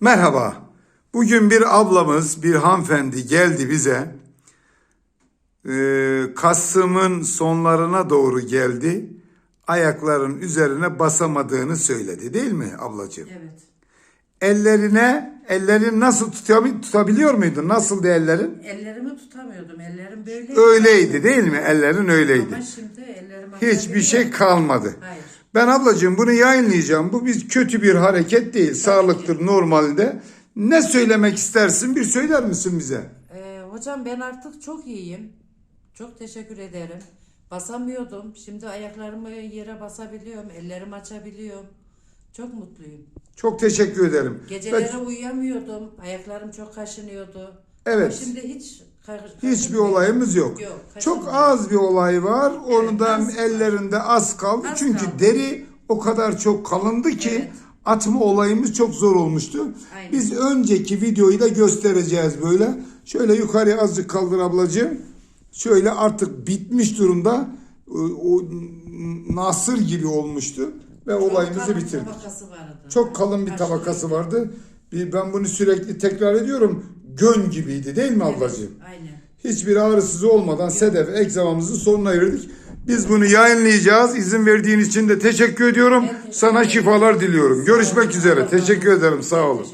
Merhaba. Bugün bir ablamız, bir hanımefendi geldi bize. Ee, Kasım'ın sonlarına doğru geldi. Ayakların üzerine basamadığını söyledi değil mi ablacığım? Evet. Ellerine, ellerin nasıl tutuyor, tutabiliyor muydun? Nasıldı ellerin? Ellerimi tutamıyordum. Ellerim böyle. Öyleydi değil mi? Ellerin öyleydi. Ama şimdi ellerim Hiçbir şey kalmadı. Hayır. Ben ablacığım bunu yayınlayacağım. Bu bir kötü bir hareket değil. Sağlıktır normalde. Ne söylemek istersin? Bir söyler misin bize? Ee, hocam ben artık çok iyiyim. Çok teşekkür ederim. Basamıyordum. Şimdi ayaklarımı yere basabiliyorum. Ellerimi açabiliyorum. Çok mutluyum. Çok teşekkür ederim. Geceleri uyuyamıyordum. Ayaklarım çok kaşınıyordu. Evet. Ama şimdi hiç Hiçbir olayımız yok. Yok, Çok az bir olay var. Onu da az var. ellerinde az kaldı. Az Çünkü kaldı. deri o kadar çok kalındı ki Evet. atma olayımız çok zor olmuştu. Aynen. Biz önceki videoyu da göstereceğiz böyle. Şöyle yukarıya azıcık kaldır ablacığım. Şöyle artık bitmiş durumda. O, o nasır gibi olmuştu ve Çok olayımızı bitirdik. Çok kalın bir tabakası vardı. Bir, ben bunu sürekli tekrar ediyorum. Gön gibiydi değil mi ablacığım? Evet, aynen. Hiçbir ağrısız olmadan sedef egzamamızın sonuna erdik. Biz bunu yayınlayacağız. İzin verdiğin için de teşekkür ediyorum. Ben teşekkür Sana şifalar diliyorum. Görüşmek üzere. Teşekkür ederim. Sağ olun.